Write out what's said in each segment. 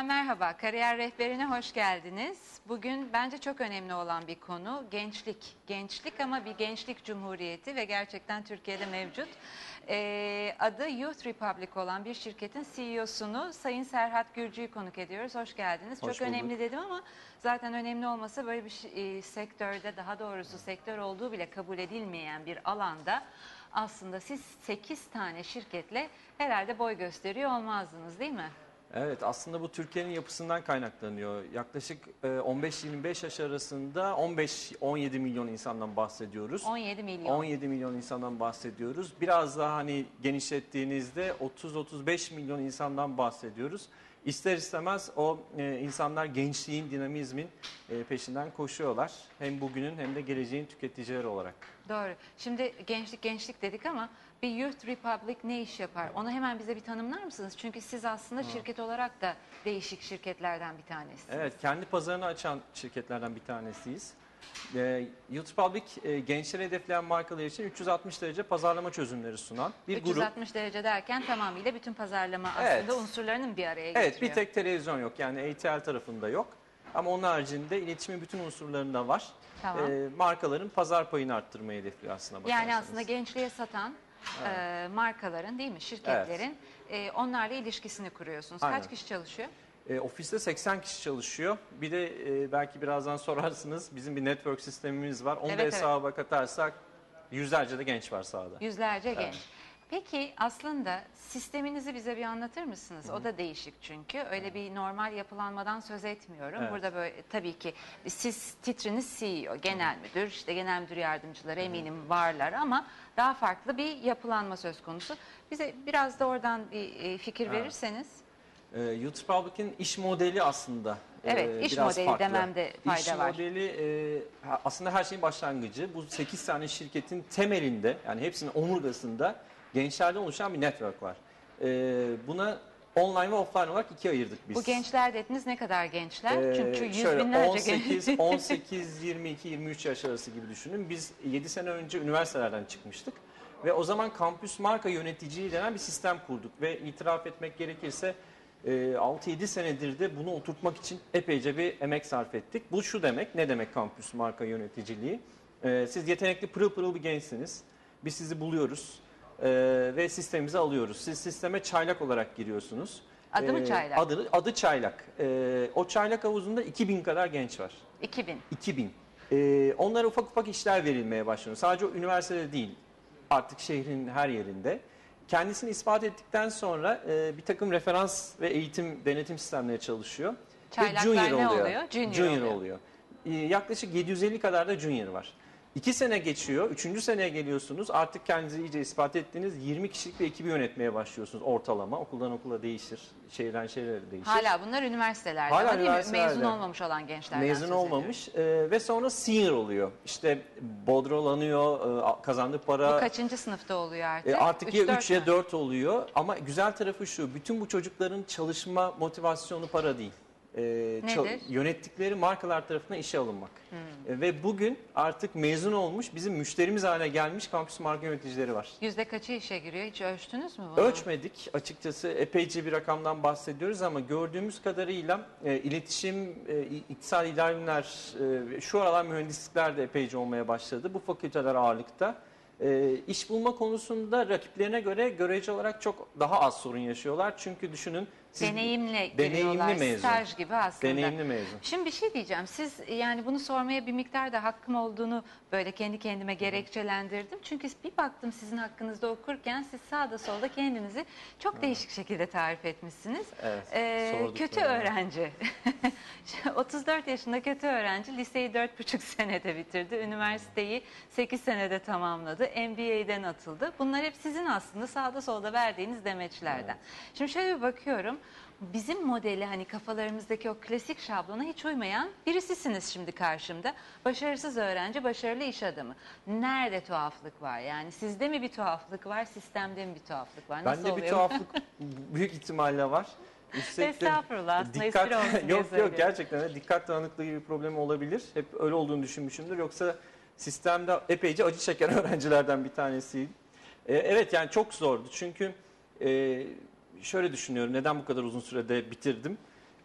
Efendim merhaba, Kariyer Rehberine hoş geldiniz. Bugün bence çok önemli olan bir konu gençlik. Gençlik ama bir gençlik cumhuriyeti ve gerçekten Türkiye'de mevcut. Ee, adı Youth Republic olan bir şirketin CEO'sunu Sayın Serhat Gürcü'yü konuk ediyoruz. Hoş geldiniz. Hoş çok bulduk. önemli dedim ama zaten önemli olmasa böyle bir şey- e, sektörde daha doğrusu sektör olduğu bile kabul edilmeyen bir alanda aslında siz 8 tane şirketle herhalde boy gösteriyor olmazdınız değil mi? Evet aslında bu Türkiye'nin yapısından kaynaklanıyor. Yaklaşık e, 15-25 yaş arasında 15-17 milyon insandan bahsediyoruz. 17 milyon. 17 milyon insandan bahsediyoruz. Biraz daha hani genişlettiğinizde 30-35 milyon insandan bahsediyoruz. İster istemez o e, insanlar gençliğin, dinamizmin e, peşinden koşuyorlar. Hem bugünün hem de geleceğin tüketicileri olarak. Doğru. Şimdi gençlik gençlik dedik ama bir Youth Republic ne iş yapar? Onu hemen bize bir tanımlar mısınız? Çünkü siz aslında şirket olarak da değişik şirketlerden bir tanesiniz. Evet, kendi pazarını açan şirketlerden bir tanesiyiz. E, Youth Public e, gençleri hedefleyen markalar için 360 derece pazarlama çözümleri sunan bir grup. 360 derece derken tamamıyla bütün pazarlama Evet. aslında unsurlarının bir araya getiriyor. Evet, bir tek televizyon yok yani ATL tarafında yok. Ama onun haricinde iletişimin bütün unsurlarında var. Tamam. E, markaların pazar payını arttırmayı hedefliyor aslında Yani bakarsanız. aslında gençliğe satan e, markaların değil mi şirketlerin e, onlarla ilişkisini kuruyorsunuz. Aynen. Kaç kişi çalışıyor? E, ofiste 80 kişi çalışıyor. Bir de e, belki birazdan sorarsınız bizim bir network sistemimiz var. Onu Evet, da evet. hesaba katarsak yüzlerce de genç var sahada. Yüzlerce genç. Peki aslında sisteminizi bize bir anlatır mısınız? O da değişik çünkü. Öyle bir normal yapılanmadan söz etmiyorum. Evet. Burada böyle tabii ki siz titriniz CEO, genel müdür, işte genel müdür yardımcıları eminim varlar ama daha farklı bir yapılanma söz konusu. Bize biraz da oradan bir e, fikir Evet. verirseniz. E, Youth Republic'in iş modeli aslında Evet, e, iş biraz modeli farklı. dememde fayda iş var. modeli e, ha- aslında her şeyin başlangıcı. Bu 8 tane şirketin temelinde yani hepsinin omurgasında gençlerden oluşan bir network var. E, buna online ve offline olarak ikiye ayırdık biz. Bu gençler dediniz ne kadar gençler? Ee, Çünkü yüz şöyle binlerce 18, genç. 18, 22, 23 yaş arası gibi düşünün. Biz 7 sene önce üniversitelerden çıkmıştık. Ve o zaman kampüs marka yöneticiliği denen bir sistem kurduk. Ve itiraf etmek gerekirse e, 6-7 senedir de bunu oturtmak için epeyce bir emek sarf ettik. Bu şu demek, ne demek kampüs marka yöneticiliği? E, Siz yetenekli pırıl pırıl bir gençsiniz. Biz sizi buluyoruz e, ve sistemimize alıyoruz. Siz sisteme çaylak olarak giriyorsunuz. Adı mı Ee, Çaylak? Adı, adı Çaylak. Ee, o Çaylak havuzunda 2000 kadar genç var. 2000. 2000. Ee, onlara ufak ufak işler verilmeye başlanıyor. Sadece o üniversitede değil, artık şehrin her yerinde. Kendisini ispat ettikten sonra e, bir takım referans ve eğitim denetim sistemleri çalışıyor. Çaylaklar ve ne junior oluyor. oluyor? Junior Junior oluyor. oluyor. Ee, yaklaşık 750 kadar da junior var. İki sene geçiyor, üçüncü seneye geliyorsunuz. Artık kendinizi iyice ispat ettiğiniz 20 kişilik bir ekibi yönetmeye başlıyorsunuz ortalama. Okuldan okula değişir, şehirden şehire değişir. Hala bunlar üniversitelerde Hala değil mi? Mezun olmamış olan gençlerden Mezun olmamış e, ve sonra senior oluyor. İşte bodrolanıyor, e, kazandığı para Bu kaçıncı sınıfta oluyor artık? e, artık ya dört 3 ya mü? 4 oluyor. Ama güzel tarafı şu, bütün bu çocukların çalışma motivasyonu para değil. E, çal- Nedir? yönettikleri markalar tarafından işe alınmak. E, ve bugün artık mezun olmuş, bizim müşterimiz haline gelmiş kampüs marka yöneticileri var. Yüzde kaçı işe giriyor? Hiç ölçtünüz mü bunu? Ölçmedik açıkçası epeyce bir rakamdan bahsediyoruz ama gördüğümüz kadarıyla e, iletişim, e, iktisal idareler, e, şu aralar mühendislikler de epeyce olmaya başladı. Bu fakülteler ağırlıkta. E, iş bulma konusunda rakiplerine göre görece olarak çok daha az sorun yaşıyorlar. Çünkü düşünün siz deneyimli giriyorlar. mezun. Staj gibi aslında. deneyimli mezun. Şimdi bir şey diyeceğim. Siz yani bunu sormaya bir miktar da hakkım olduğunu böyle kendi kendime gerekçelendirdim. Çünkü bir baktım sizin hakkınızda okurken siz sağda solda kendinizi çok değişik şekilde tarif etmişsiniz. Evet, Ee, kötü öğrenci. 34 yaşında kötü öğrenci liseyi 4,5 senede bitirdi. Üniversiteyi 8 senede tamamladı. MBA'den atıldı. Bunlar hep sizin aslında sağda solda verdiğiniz demeçlerden. Şimdi şöyle bir bakıyorum. Bizim modeli hani kafalarımızdaki o klasik şablona hiç uymayan birisisiniz şimdi karşımda. Başarısız öğrenci, başarılı iş adamı. Nerede tuhaflık var? Yani sizde mi bir tuhaflık var, sistemde mi bir tuhaflık var? Nasıl Bende oluyor? bir tuhaflık büyük ihtimalle var. Üstelik de Estağfurullah, aslında dikkat, espri olsun diye yok yok söylüyorum. gerçekten de dikkat dağınıklığı gibi bir problem olabilir. Hep öyle olduğunu düşünmüşümdür. Yoksa sistemde epeyce acı çeken öğrencilerden bir tanesiyim. Ee, evet yani çok zordu çünkü e, şöyle düşünüyorum neden bu kadar uzun sürede bitirdim.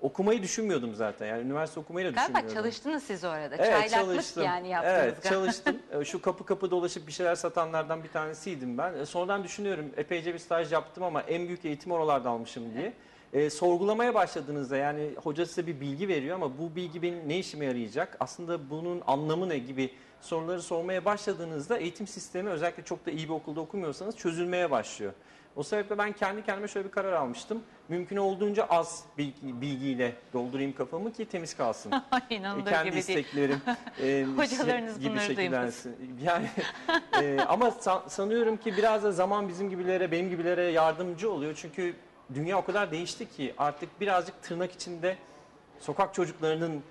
okumayı düşünmüyordum zaten. Yani üniversite okumayı da Galiba düşünmüyordum. çalıştınız siz orada. Evet Çaylaklık çalıştım. yani yaptınız Evet galiba. çalıştım. Ee, Şu kapı kapı dolaşıp bir şeyler satanlardan bir tanesiydim ben. Ee, Sonradan düşünüyorum epeyce bir staj yaptım ama en büyük eğitimi oralarda almışım diye. Ee, sorgulamaya başladığınızda yani hoca size bir bilgi veriyor ama bu bilgi benim ne işime yarayacak? Aslında bunun anlamı ne gibi soruları sormaya başladığınızda eğitim sistemi özellikle çok da iyi bir okulda okumuyorsanız çözülmeye başlıyor. O sebeple ben kendi kendime şöyle bir karar almıştım. Mümkün olduğunca az bilgi- bilgiyle doldurayım kafamı ki temiz kalsın. E, İnanılır kendi gibi değil. isteklerim e, Hocalarınız gibi şekillensin. Yani e, ama sa- sanıyorum ki biraz da zaman bizim gibilere, benim gibilere yardımcı oluyor. Çünkü dünya o kadar değişti ki artık birazcık tırnak içinde sokak çocuklarının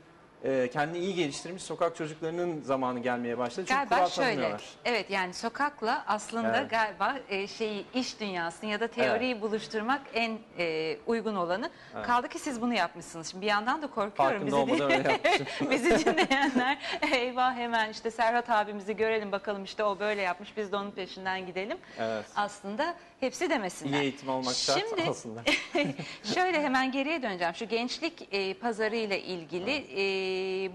e, kendini iyi geliştirmiş sokak çocuklarının zamanı gelmeye başladı. Çünkü Galiba kural şöyle. tanımıyorlar. Evet yani sokakla aslında Evet. galiba e, şeyi iş dünyasını ya da teoriyi buluşturmak en e, uygun olanı. Kaldı ki siz bunu yapmışsınız. Şimdi bir yandan da korkuyorum. Farkında olmadan öyle yapmışım. bizi dinleyenler eyvah hemen işte Serhat abimizi görelim bakalım işte o böyle yapmış biz de onun peşinden gidelim. Evet. Aslında hepsi demesinler. İyi eğitim almak şart Şimdi aslında. şöyle hemen geriye döneceğim. Şu gençlik e, pazarı ile ilgili e,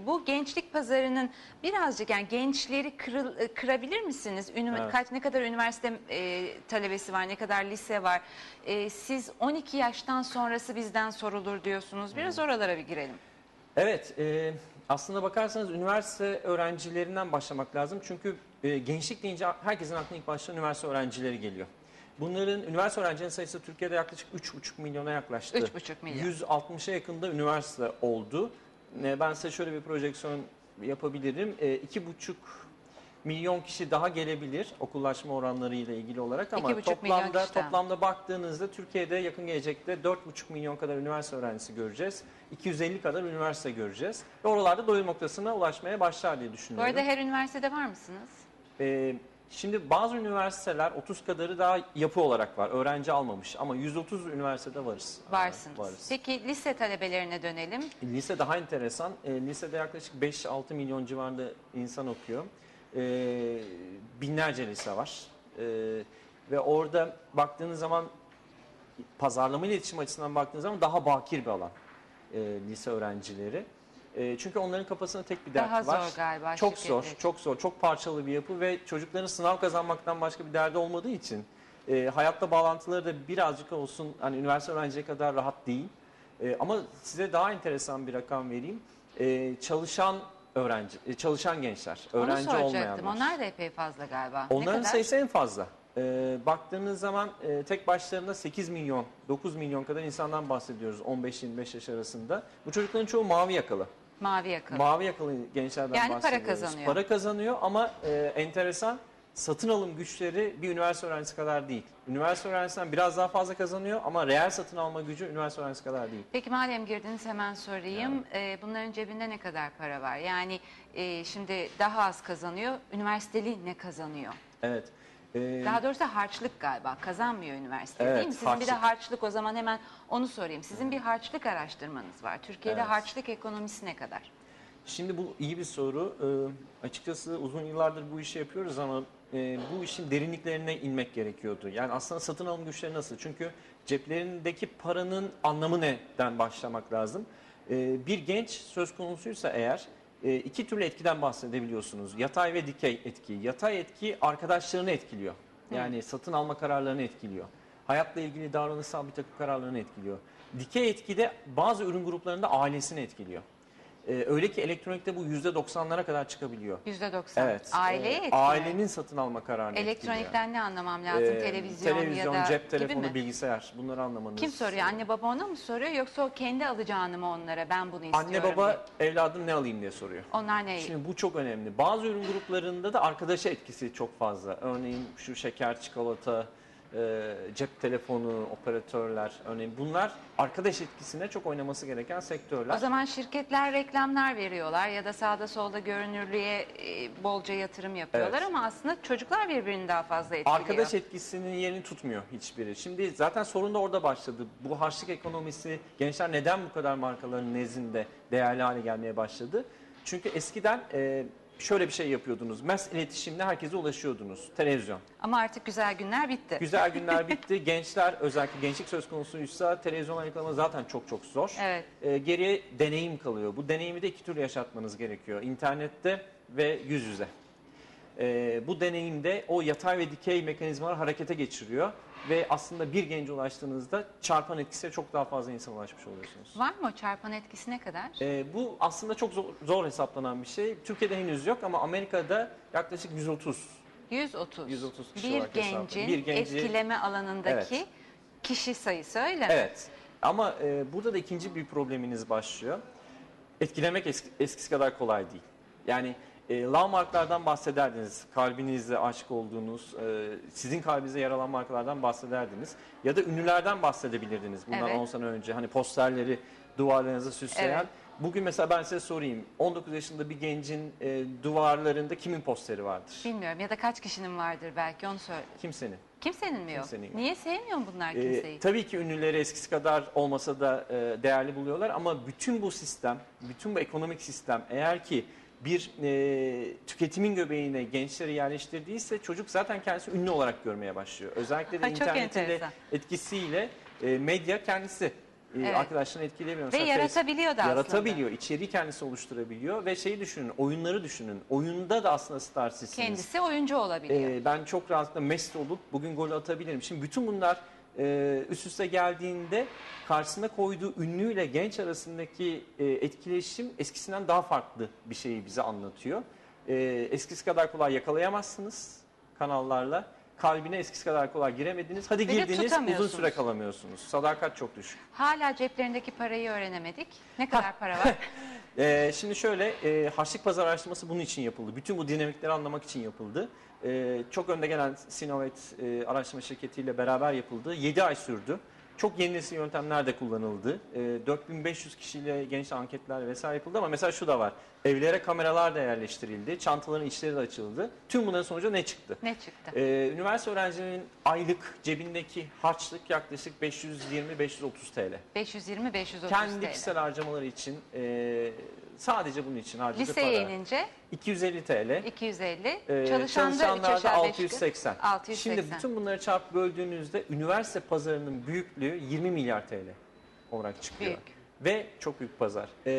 bu gençlik pazarının birazcık yani gençleri kırıl, e, kırabilir misiniz? Ünivers- Evet. Kaç ne kadar üniversite e, talebesi var, ne kadar lise var? E, siz 12 yaştan sonrası bizden sorulur diyorsunuz. Biraz Hmm. oralara bir girelim. Evet, e, aslında bakarsanız üniversite öğrencilerinden başlamak lazım. Çünkü e, gençlik deyince herkesin aklına ilk başta üniversite öğrencileri geliyor. Bunların üniversite öğrencilerinin sayısı Türkiye'de yaklaşık 3,5 milyona yaklaştı. 3,5 milyon. 160'a yakında üniversite oldu. Ben size şöyle bir projeksiyon yapabilirim. E, 2,5 milyon kişi daha gelebilir okullaşma oranlarıyla ilgili olarak ama 2,5 milyon toplamda kişiden. toplamda baktığınızda Türkiye'de yakın gelecekte 4,5 milyon kadar üniversite öğrencisi göreceğiz. 250 kadar üniversite göreceğiz. Ve oralarda doyum noktasına ulaşmaya başlar diye Bu düşünüyorum. arada her üniversitede var mısınız? Ee, şimdi bazı üniversiteler 30 kadarı daha yapı olarak var. Öğrenci almamış ama 130 üniversitede varız. Varsınız. Varız. Peki lise talebelerine dönelim. Lise daha enteresan. E, lisede yaklaşık 5-6 milyon civarında insan okuyor. E, binlerce lise var. E, ve orada baktığınız zaman pazarlama iletişim açısından baktığınız zaman daha bakir bir alan e, lise öğrencileri. E, çünkü onların kafasında tek bir dert Daha var. zor galiba. Çok zor, şirketler. çok zor, çok parçalı bir yapı ve çocukların sınav kazanmaktan başka bir derdi olmadığı için e, hayatta bağlantıları da birazcık olsun hani üniversite öğrencileri kadar rahat değil. E, ama size daha enteresan bir rakam vereyim. E, çalışan öğrenci, e, çalışan gençler, öğrenci Onu soracaktım. olmayanlar. Onlar da epey fazla galiba. Onların ne kadar? sayısı en fazla. E, baktığınız zaman e, tek başlarına 8 milyon, 9 milyon kadar insandan bahsediyoruz 15-25 yaş arasında. Bu çocukların çoğu mavi yakalı. Mavi yakalı. Mavi yakalı gençlerden Yani para bahsediyoruz. kazanıyor. Para kazanıyor ama e, enteresan satın alım güçleri bir üniversite öğrencisi kadar değil. Üniversite öğrencisinden biraz daha fazla kazanıyor ama reel satın alma gücü üniversite öğrencisi kadar değil. Peki madem girdiniz hemen sorayım. Ee, bunların cebinde ne kadar para var? Yani e, şimdi daha az kazanıyor. Üniversiteli ne kazanıyor? Evet. E, Daha doğrusu harçlık galiba. Kazanmıyor üniversite Evet, değil mi? Sizin bir de harçlık. harçlık o zaman hemen onu sorayım. Sizin bir harçlık araştırmanız var. Türkiye'de Evet. harçlık ekonomisi ne kadar? Şimdi bu iyi bir soru. Ee, açıkçası uzun yıllardır bu işi yapıyoruz ama e, bu işin derinliklerine inmek gerekiyordu. Yani aslında satın alım güçleri nasıl? Çünkü ceplerindeki paranın anlamı neden başlamak lazım. Ee, bir genç söz konusuysa eğer e, iki türlü etkiden bahsedebiliyorsunuz. Yatay ve dikey etki. Yatay etki arkadaşlarını etkiliyor. Yani satın alma kararlarını etkiliyor. Hayatla ilgili davranışsal bir takım kararlarını etkiliyor. Dikey etki de bazı ürün gruplarında ailesini etkiliyor. Ee, öyle ki elektronikte bu %90'lara kadar çıkabiliyor. %90. Evet. Aileye Ee, etkiliyor. Ailenin satın alma kararını Elektronikten ne anlamam lazım? etkiliyor. Ee, televizyon, televizyon, ya da cep telefonu, bilgisayar bunları anlamanız. Kim soruyor? Anne baba ona mı soruyor yoksa o kendi alacağını mı onlara? Ben bunu istiyorum. Anne baba diye. evladım ne alayım diye soruyor. Onlar ne? Şimdi bu çok önemli. Bazı ürün gruplarında da arkadaşa etkisi çok fazla. Örneğin şu şeker, çikolata, e, cep telefonu, operatörler. Örneğin bunlar arkadaş etkisine çok oynaması gereken sektörler. O zaman şirketler reklamlar veriyorlar ya da sağda solda görünürlüğe e, bolca yatırım yapıyorlar Evet. ama aslında çocuklar birbirini daha fazla etkiliyor. Arkadaş etkisinin yerini tutmuyor hiçbiri. Şimdi zaten sorun da orada başladı. Bu harçlık ekonomisi, gençler neden bu kadar markaların nezdinde değerli hale gelmeye başladı? Çünkü eskiden e, şöyle bir şey yapıyordunuz. Mass iletişimle herkese ulaşıyordunuz. Televizyon. Ama artık güzel günler bitti. Güzel günler bitti. Gençler özellikle gençlik söz konusuysa televizyon yakalama zaten çok çok zor. Evet. Ee, geriye deneyim kalıyor. Bu deneyimi de iki türlü yaşatmanız gerekiyor. İnternette ve yüz yüze. Ee, bu deneyimde o yatay ve dikey mekanizmalar harekete geçiriyor. Ve aslında bir gence ulaştığınızda çarpan etkisiyle çok daha fazla insana ulaşmış oluyorsunuz. Var mı o çarpan etkisi ne kadar? Ee, bu aslında çok zor, zor hesaplanan bir şey. Türkiye'de henüz yok ama Amerika'da yaklaşık 130 130. 130 kişi bir olarak gencin Bir genci- etkileme alanındaki Evet. kişi sayısı öyle mi? Evet. Ama e, burada da ikinci bir probleminiz başlıyor. Etkilemek eski- eskisi kadar kolay değil. Yani e, love markalardan bahsederdiniz. Kalbinizle aşık olduğunuz, e, sizin kalbinize yer alan markalardan bahsederdiniz. Ya da ünlülerden bahsedebilirdiniz bundan Evet. 10 sene önce. Hani posterleri duvarlarınıza süsleyen. Evet. Bugün mesela ben size sorayım. 19 yaşında bir gencin e, duvarlarında kimin posteri vardır? Bilmiyorum ya da kaç kişinin vardır belki onu söyle. Kimsenin. Kimsenin mi yok? Kimsenin yok. Niye sevmiyor mu bunlar Ee, kimseyi? tabii ki ünlüleri eskisi kadar olmasa da e, değerli buluyorlar ama bütün bu sistem, bütün bu ekonomik sistem eğer ki bir e, tüketimin göbeğine gençleri yerleştirdiyse çocuk zaten kendisi ünlü olarak görmeye başlıyor. Özellikle de çok internetin de enteresan. etkisiyle e, medya kendisi e, Evet. arkadaşlarını etkileyebiliyor. Ve Mesela yaratabiliyor da aslında. Yaratabiliyor, içeriği kendisi oluşturabiliyor ve şeyi düşünün, oyunları düşünün. Oyunda da aslında star sizsiniz. Kendisi oyuncu olabiliyor. Ee, ben çok rahatlıkla Messi olup bugün gol atabilirim. Şimdi bütün bunlar e, üst üste geldiğinde karşısına koyduğu ünlüyle genç arasındaki e, etkileşim eskisinden daha farklı bir şeyi bize anlatıyor. E, eskisi kadar kolay yakalayamazsınız kanallarla. Kalbine eskisi kadar kolay giremediniz. Hadi Ve de girdiniz uzun tutamıyorsunuz. süre kalamıyorsunuz. Sadakat çok düşük. Hala ceplerindeki parayı öğrenemedik. Ne kadar para var? Ee, şimdi şöyle, e, harçlık pazar araştırması bunun için yapıldı. Bütün bu dinamikleri anlamak için yapıldı. Ee, çok önde gelen Sinovet e, araştırma şirketiyle beraber yapıldı. 7 ay sürdü. Çok yeni nesil yöntemler de kullanıldı. Ee, 4500 kişiyle genç anketler vesaire yapıldı ama mesela şu da var. Evlere kameralar da yerleştirildi. Çantaların içleri de açıldı. Tüm bunların sonucu ne çıktı? ne çıktı? Ee, üniversite öğrencilerinin aylık cebindeki harçlık yaklaşık 520-530 TL. 520-530 Kendi TL. kişisel harcamaları için e, sadece bunun için harcadığı Liseye para. inince 250 TL. 250. E, Çalışanda çalışanlarda 3 aşağı 5 680. 680. Şimdi bütün bunları çarpıp böldüğünüzde üniversite pazarının büyüklüğü 20 milyar TL olarak çıkıyor. Büyük. Ve çok büyük pazar. E,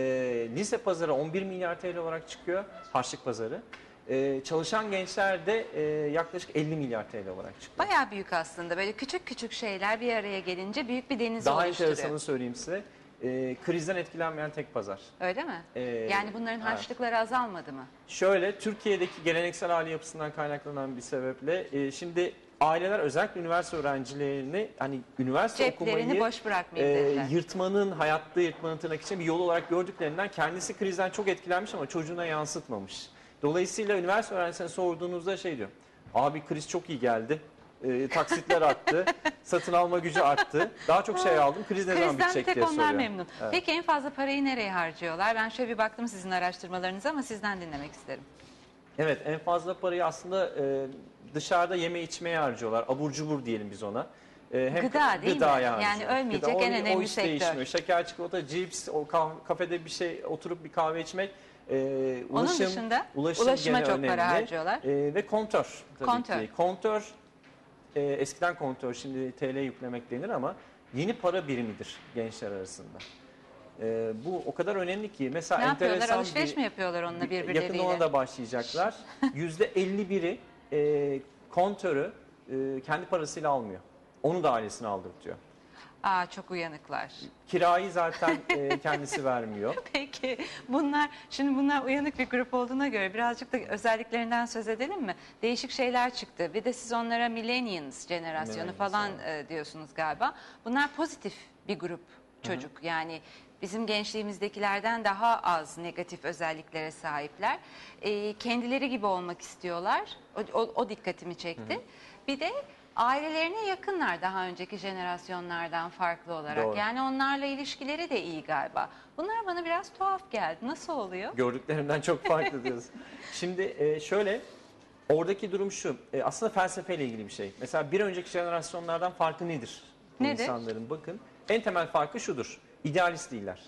lise pazarı 11 milyar TL olarak çıkıyor. Harçlık pazarı. E, çalışan gençler de e, yaklaşık 50 milyar TL olarak çıkıyor. Bayağı büyük aslında. Böyle küçük küçük şeyler bir araya gelince büyük bir deniz Daha oluşturuyor. enteresanı söyleyeyim size. E, krizden etkilenmeyen tek pazar. Öyle mi? Ee, yani bunların evet. harçlıkları azalmadı mı? Şöyle Türkiye'deki geleneksel aile yapısından kaynaklanan bir sebeple e, şimdi aileler özellikle üniversite öğrencilerini hani üniversite Ceplerini okumayı boş e, yırtmanın hayatta yırtmanın tırnak için bir yol olarak gördüklerinden kendisi krizden çok etkilenmiş ama çocuğuna yansıtmamış. Dolayısıyla üniversite öğrencisine sorduğunuzda şey diyor. Abi kriz çok iyi geldi. E, taksitler arttı. satın alma gücü arttı. Daha çok şey aldım. Kriz ne zaman Krizden bir bitecek tek diye onlar soruyor. memnun. Evet. Peki en fazla parayı nereye harcıyorlar? Ben şöyle bir baktım sizin araştırmalarınıza ama sizden dinlemek isterim. Evet en fazla parayı aslında e, dışarıda yeme içmeye harcıyorlar. Abur cubur diyelim biz ona. E, Gıda değil mi? gıdaya Yani harcıyor. ölmeyecek en önemli o hiç sektör. değişmiyor. Şeker, çikolata, cips, o kah- kafede bir şey oturup bir kahve içmek. E, Onun ulaşım, dışında ulaşım ulaşıma gene çok önemli. para harcıyorlar. E, ve kontör tabii Kontör. ki. Kontör e, eskiden kontör şimdi TL yüklemek denir ama yeni para birimidir gençler arasında. E, bu o kadar önemli ki mesela Ne yapıyorlar? enteresan Alışveriş bir- mi yapıyorlar onunla Yakın birbirleriyle? ona da başlayacaklar. Yüzde 51'i e, kontörü e, kendi parasıyla almıyor. Onu da ailesine aldırtıyor. Aa çok uyanıklar. Kirayı zaten e, kendisi vermiyor. Peki bunlar şimdi bunlar uyanık bir grup olduğuna göre birazcık da özelliklerinden söz edelim mi? Değişik şeyler çıktı. Bir de siz onlara millennials jenerasyonu Millennials, falan e, diyorsunuz galiba. Bunlar pozitif bir grup çocuk. Yani bizim gençliğimizdekilerden daha az negatif özelliklere sahipler. E, kendileri gibi olmak istiyorlar. O, o, o dikkatimi çekti. Bir de ailelerine yakınlar daha önceki jenerasyonlardan farklı olarak. Doğru. Yani onlarla ilişkileri de iyi galiba. Bunlar bana biraz tuhaf geldi. Nasıl oluyor? Gördüklerimden çok farklı diyoruz. Şimdi e, şöyle oradaki durum şu. e, aslında felsefeyle ilgili bir şey. Mesela bir önceki jenerasyonlardan farkı nedir? Bu Nedir? insanların bakın. En temel farkı şudur. İdealist değiller.